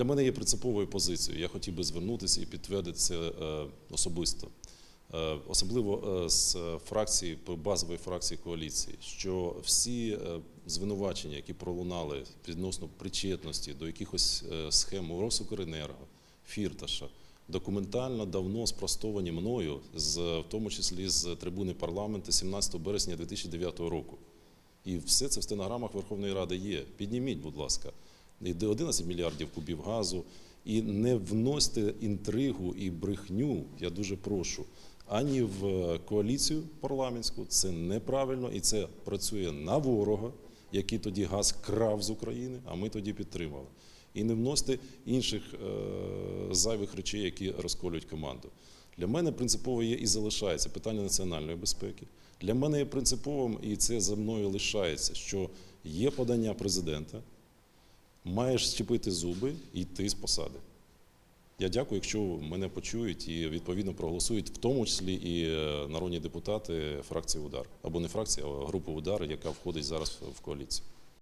Для мене є принциповою позицією. Я хотів би звернутися і підтвердити це е, особисто. Е, Особливо е, з фракції, базової фракції коаліції, що всі звинувачення, які пролунали відносно причетності до якихось схем Росукренерго, Фірташа, документально давно спростовані мною, в тому числі з трибуни парламенту 17 березня 2009 року. І все це в стенограмах Верховної Ради є. Підніміть, будь ласка, йде 11 мільярдів кубів газу. І не вносьте інтригу і брехню, я дуже прошу, ані в е, коаліцію парламентську. Це неправильно і це працює на ворога, який тоді газ крав з України, а ми тоді підтримали. І не вносьте інших е, зайвих речей, які розколюють команду. Для мене принципово є і залишається питання національної безпеки. Для мене є принциповим, і це за мною лишається, що є подання президента, маєш щепити зуби і йти з посади. Я дякую, якщо мене почують і відповідно проголосують, в тому числі і е, народні депутати фракції Удар або не фракції, а групи Удар, яка входить зараз в коаліцію.